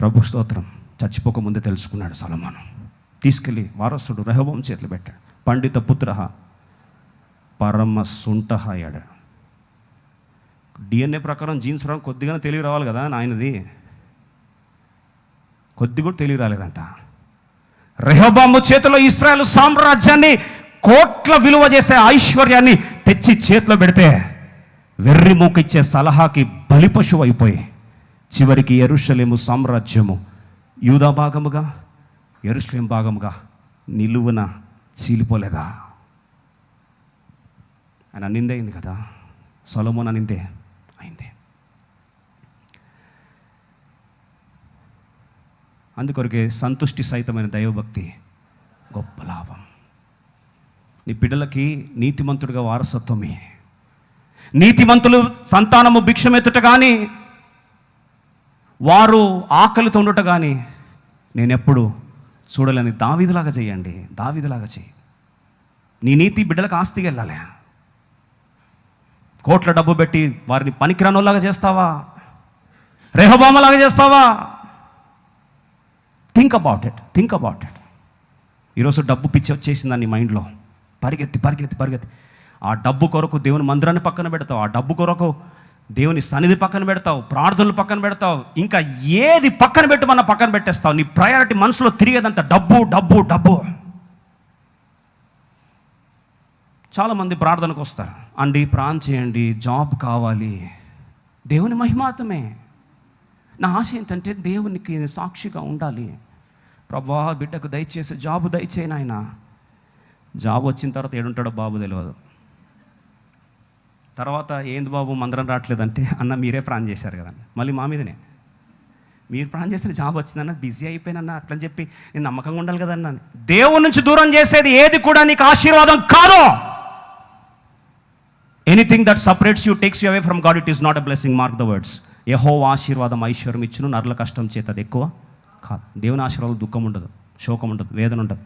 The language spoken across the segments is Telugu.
ప్రభు స్తోత్రం. చచ్చిపోక ముందే తెలుసుకున్నాడు సలమాను. తీసుకెళ్ళి వారసుడు రెహబోం చేతులు పెట్టాడు. పండిత పుత్ర పరమ సుంఠ అయ్యాడు. డిఎన్ఏ ప్రకారం జీన్స్ ప్రకారం కొద్దిగానే తెలివి రావాలి కదా నాయనది కొద్ది కూడా తెలివి రాలేదంట. రెహబాము చేతిలో ఇస్రాయల్ సామ్రాజ్యాన్ని కోట్ల విలువ చేసే ఐశ్వర్యాన్ని తెచ్చి చేతిలో పెడితే వెర్రి మూకిచ్చే సలహాకి బలిపశువు అయిపోయి చివరికి ఎరుషలేము సామ్రాజ్యము యూదా భాగముగా ఎరుషలేం భాగముగా నిలువున చీలిపోలేదా? ఆయన నిందే అయింది కదా. సొలమోన్ నిందే అయింది. అందుకొరకే సంతుష్టి సహితమైన దైవభక్తి గొప్ప లాభం. నీ బిడ్డలకి నీతిమంతుడిగా వారసత్వమే. నీతిమంతులు సంతానము భిక్షమెత్తుట కానీ వారు ఆకలితో ఉండట కానీ నేనెప్పుడు చూడలేని దావిదిలాగా చేయండి దావిదిలాగా చేయి. నీ నీతి బిడ్డలకు ఆస్తికి వెళ్ళాలి. కోట్ల డబ్బు పెట్టి వారిని పనికిరానోలాగా చేస్తావా? రెహబామలాగా చేస్తావా? Think about it think about it ఈరోజు డబ్బు పిచ్చి వచ్చేసింది నీ మైండ్లో. పరిగెత్తి పరిగెత్తి పరిగెత్తి. ఆ డబ్బు కొరకు దేవుని మందిరాన్ని పక్కన పెడతావు ఆ డబ్బు కొరకు దేవుని సన్నిధి పక్కన పెడతావు ప్రార్థనలు పక్కన పెడతావు ఇంకా ఏది పక్కన పెట్టమన్నా పక్కన పెట్టేస్తావు. నీ ప్రయారిటీ మనసులో తిరిగేదంత డబ్బు డబ్బు డబ్బు. చాలామంది ప్రార్థనకు వస్తారు. అండి ప్రాన్ చేయండి జాబ్ కావాలి. దేవుని మహిమాతమే నా ఆశ ఏంటంటే దేవునికి సాక్షిగా ఉండాలి. ప్రభా బిడ్డకు దయచేసి జాబ్ దయచేయనాయన జాబ్ వచ్చిన తర్వాత ఏడుంటాడో బాబు తెలియదు తర్వాత ఏంది బాబు మందరం రావట్లేదంటే? అన్న మీరే ప్లాన్ చేశారు కదండి. మళ్ళీ మా మీదనే. మీరు ప్లాన్ చేస్తే జాబ్ వచ్చిందన్న బిజీ అయిపోయినన్న అట్లని చెప్పి నేను నమ్మకంగా ఉండాలి కదన్నా దేవుడి నుంచి దూరం చేసేది ఏది కూడా నీకు ఆశీర్వాదం కాదు. Anything that separates you takes you away from God it is not a blessing mark the words యహో ఆశీర్వాదం ఐశ్వర్యం ఇచ్చును నరుల కష్టం చేత అది ఎక్కువ కాదు. దేవుని ఆశీర్వాదం దుఃఖం ఉండదు శోకం ఉండదు వేదన ఉండదు.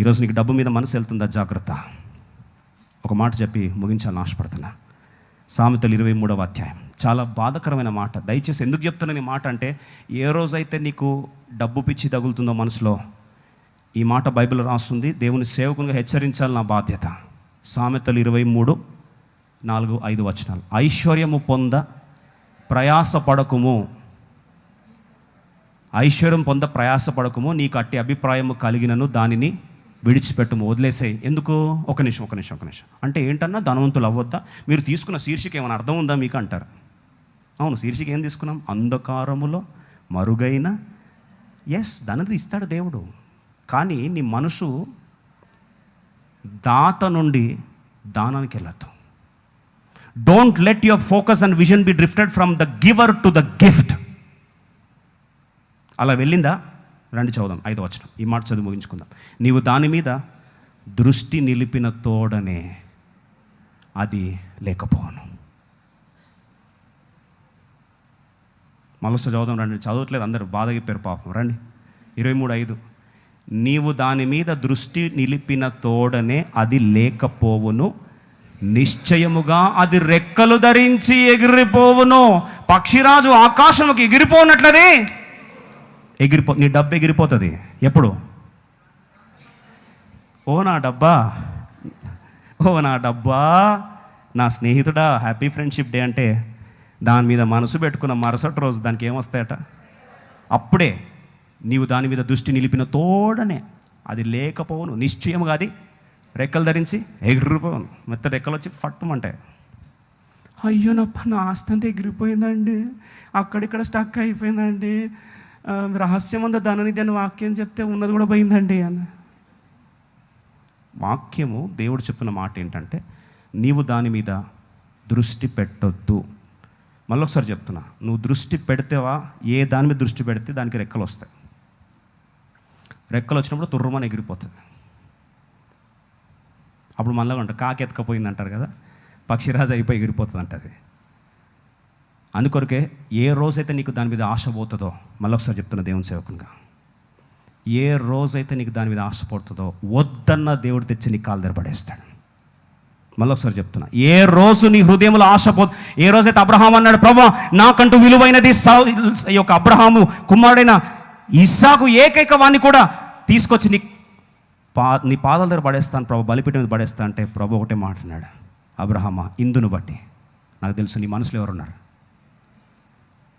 ఈరోజు నీకు డబ్బు మీద మనసు వెళ్తుందా? జాగ్రత్త. ఒక మాట చెప్పి ముగించాలని ఆశపడుతున్నా. సామెతలు ఇరవై మూడవ అధ్యాయం. చాలా బాధకరమైన మాట. దయచేసి ఎందుకు చెప్తున్నాను ఈ మాట అంటే ఏ రోజైతే నీకు డబ్బు పిచ్చి తగులుతుందో మనసులో ఈ మాట బైబిల్ రాస్తుంది. దేవుని సేవకునిగా హెచ్చరించాలి నా బాధ్యత. సామెతలు ఇరవై మూడు నాలుగు ఐదు వచనాలు. ఐశ్వర్యము పొంద ప్రయాసపడకుము. ఐశ్వర్యం పొంద ప్రయాసపడకము. నీకు అట్టి అభిప్రాయము కలిగినను దానిని విడిచిపెట్టము వదిలేసాయి. ఎందుకు? ఒక నిమిషం ఒక నిమిషం ఒక నిమిషం. అంటే ఏంటన్నా ధనవంతులు అవ్వద్దా? మీరు తీసుకున్న శీర్షిక ఏమైనా అర్థం ఉందా మీకు అంటారు? అవును శీర్షిక ఏం తీసుకున్నాం? అంధకారములో మరుగైన ఎస్ ధనది ఇస్తాడు దేవుడు. కానీ నీ మనసు దాత నుండి దానానికి వెళ్ళద్దు. Don't let your focus and vision be drifted from the giver to the gift అలా వెళ్ళిందా? రండి చదువుదాం ఐదు వచనం. ఈ మాట చదువు ముగించుకుందాం. నీవు దాని మీద దృష్టి నిలిపిన తోడనే అది లేకపోను. మళ్ళొస్తే చదువుదాం రండి. చదవట్లేదు అందరూ బాధ చెప్పారు పాపం. రండి. ఇరవై మూడు ఐదు. నీవు దాని మీద దృష్టి నిలిపిన తోడనే అది లేకపోవును. నిశ్చయముగా అది రెక్కలు ధరించి ఎగిరిపోవును. పక్షిరాజు ఆకాశముకి ఎగిరిపోనట్లది. ఎగిరిపో నీ డబ్బు ఎగిరిపోతుంది. ఎప్పుడు? ఓ నా డబ్బా. ఓ నా డబ్బా. నా స్నేహితుడా హ్యాపీ ఫ్రెండ్షిప్ డే అంటే దాని మీద మనసు పెట్టుకున్న మరుసటి రోజు దానికి ఏమొస్తాయట? అప్పుడే నీవు దాని మీద దృష్టి నిలిపిన తోడనే అది లేకపోవును. నిశ్చయముగా అది రెక్కలు ధరించి ఎగిరిపోవును. మెత్త రెక్కలు వచ్చి ఫట్టుమంటాయి. అయ్యో నా నా ఆస్తి అంతా ఎగిరిపోయిందండి. అక్కడిక్కడ స్టక్ అయిపోయిందండి. రహస్యం రహస్యమంద ధననిధి అని వాక్యం చెప్తే ఉన్నది కూడా పోయిందండి అని వాక్యము దేవుడు చెప్పిన మాట ఏంటంటే నీవు దాని మీద దృష్టి పెట్టొద్దు. మళ్ళీ ఒకసారి చెప్తున్నా నువ్వు దృష్టి పెడితేవా ఏ దాని మీద దృష్టి పెడితే దానికి రెక్కలు వస్తాయి. రెక్కలు వచ్చినప్పుడు తుర్రమని ఎగిరిపోతుంది. అప్పుడు మళ్ళీ అంట కాకెత్తుకపోయింది అంటారు కదా పక్షిరాజు అయిపోయి ఎగిరిపోతుంది అంట అది. అందుకొరకే ఏ రోజైతే నీకు దాని మీద ఆశ పోతుందో మళ్ళొకసారి చెప్తున్న దేవుని సేవకునిగా ఏ రోజైతే నీకు దాని మీద ఆశ పడుతుందో వద్దన్న దేవుడు తెచ్చి నీ కాలు దగ్గర పడేస్తాడు. మళ్ళీ చెప్తున్నా ఏ రోజు నీ హృదయంలో ఆశ పో ఏ రోజైతే అబ్రహాం అన్నాడు ప్రభా నాకంటూ విలువైనది ఈ యొక్క అబ్రహాము కుమారుడైన ఇస్సాకు ఏకైక వాణ్ణి కూడా తీసుకొచ్చి నీ పా నీ పాదాల దగ్గర పడేస్తాను ప్రభు బలిపీఠం మీద పడేస్తా అంటే ప్రభు ఒకటే మాట్లాడాడు అబ్రహమా ఇందును బట్టి నాకు తెలుసు నీ మనసులో ఎవరున్నారు?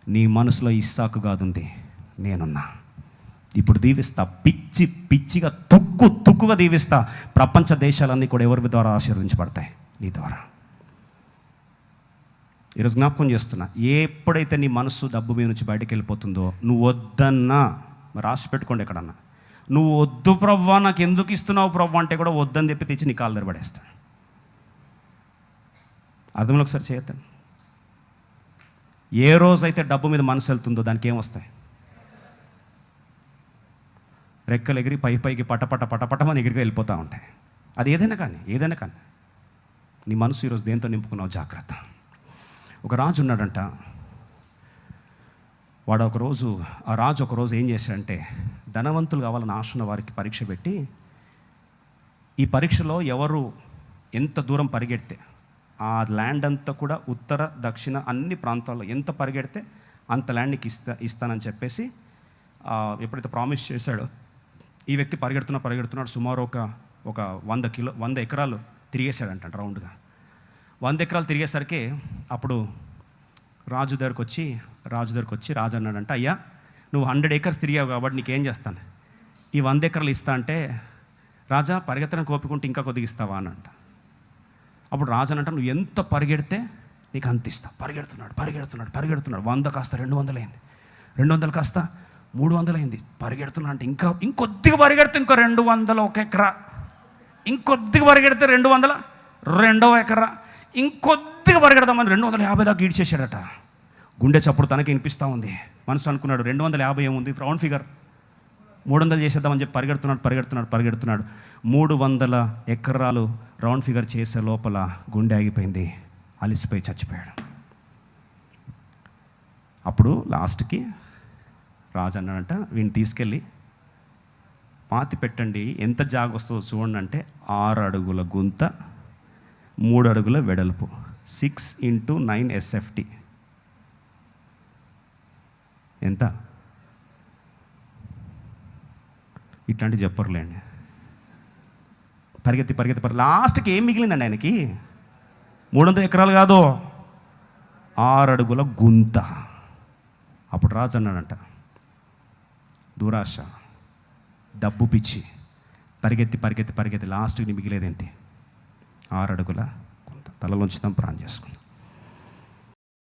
నీ మనసులో ఇస్సాకు కాదుంది నేనున్నా. ఇప్పుడు దీవిస్తా పిచ్చి పిచ్చిగా తుక్కు తుక్కుగా దీవిస్తా. ప్రపంచ దేశాలన్నీ కూడా ఎవరి ద్వారా ఆశీర్వదించబడతాయి? నీ ద్వారా. ఈరోజు జ్ఞాపకం చేస్తున్నా ఎప్పుడైతే నీ మనసు డబ్బు మీద నుంచి బయటకు వెళ్ళిపోతుందో నువ్వు వద్దన్నా రాసి పెట్టుకోండి ఎక్కడన్నా. నువ్వు వద్దు ప్రవ్వా నాకు ఎందుకు ఇస్తున్నావు ప్రవ్వా అంటే కూడా వద్దని చెప్పి తెచ్చి నీ కాలు దగ్గర పడేస్తా. అర్థంలో ఒకసారి చేయొద్దండి. ఏ రోజైతే డబ్బు మీద మనసు వెళ్తుందో దానికి ఏమొస్తాయి రెక్కలు ఎగిరి పై పైకి పటపట పటపటమని ఎగిరిగా వెళ్ళిపోతూ ఉంటాయి. అది ఏదైనా కానీ ఏదైనా కానీ. నీ మనసు ఈరోజు దేంతో నింపుకున్నావు జాగ్రత్త. ఒక రాజు ఉన్నాడంట. వాడు ఒకరోజు ఆ రాజు ఒకరోజు ఏం చేశాడంటే ధనవంతులు కావాలని ఆశ ఉన్న వారికి పరీక్ష పెట్టి ఈ పరీక్షలో ఎవరు ఎంత దూరం పరిగెడితే ఆ ల్యాండ్ అంతా కూడా ఉత్తర దక్షిణ అన్ని ప్రాంతాల్లో ఎంత పరిగెడితే అంత ల్యాండ్ నీకు ఇస్తా ఇస్తానని చెప్పేసి ఎప్పుడైతే ప్రామిస్ చేశాడో ఈ వ్యక్తి పరిగెడుతున్నా పరిగెడుతున్నాడు సుమారు ఒక ఒక వంద కిలో వంద ఎకరాలు తిరిగేశాడంట రౌండ్గా. వంద ఎకరాలు తిరిగేసరికి అప్పుడు రాజు దగ్గరకు వచ్చి రాజు దగ్గరకు వచ్చి రాజు అన్నాడంట అయ్యా నువ్వు హండ్రెడ్ ఏకర్స్ తిరిగావు కాబట్టి నీకేం చేస్తాను? ఈ వంద ఎకరాలు ఇస్తా అంటే రాజా పరిగెత్తడానికి కోపుకుంటే ఇంకా కొద్దిగా ఇస్తావా? అని అంట అప్పుడు రాజు అంట నువ్వు ఎంత పరిగెడితే నీకు అంత ఇస్తా. పరిగెడుతున్నాడు పరిగెడుతున్నాడు పరిగెడుతున్నాడు. వంద కాస్త రెండు వందలు అయింది రెండు వందలు కాస్త మూడు వందలైంది. అయింది పరిగెడుతున్నా అంటే ఇంకా ఇంకొద్దిగా పరిగెడితే ఇంకో రెండు వందల ఒక ఎకరా. ఇంకొద్దిగా పరిగెడితే రెండు వందల రెండవ ఎకరా. ఇంకొద్దిగా పరిగెడదామని రెండు వందల యాభై దాకా ఈడ్చేసాడట గుండె చప్పుడు తనకి వినిపిస్తూ ఉంది. మనసు అనుకున్నాడు రెండు వందల యాభై ఏముంది? రౌండ్ ఫిగర్ మూడు వందలు చేసేద్దామని చెప్పి పరిగెడుతున్నాడు పరిగెడుతున్నాడు పరిగెడుతున్నాడు. మూడు వందల ఎకరాలు రౌండ్ ఫిగర్ చేసే లోపల గుండె ఆగిపోయింది. అలిసిపోయి చచ్చిపోయాడు. అప్పుడు లాస్ట్కి రాజు అన్నాడంట వీని తీసుకెళ్ళి పాతి పెట్టండి. ఎంత జాగ వస్తుందో చూడండి అంటే ఆరు అడుగుల గుంత మూడు అడుగుల వెడల్పు. Six into nine SFT. ఎంత? ఇట్లాంటివి చెప్పరులేండి. పరిగెత్తి పరిగెత్తి పరి లాస్ట్కి ఏం మిగిలిందండి ఆయనకి? మూడు వందల ఎకరాలు కాదు. ఆరు అడుగుల గుంత. అప్పుడు రాజు అన్నాడంట దురాశ డబ్బు పిచ్చి. పరిగెత్తి పరిగెత్తి పరిగెత్తి లాస్ట్కి మిగిలేదేంటి? ఆరు అడుగుల గుంత. తలలోంచుతాం ప్లాన్ చేసుకుందాం.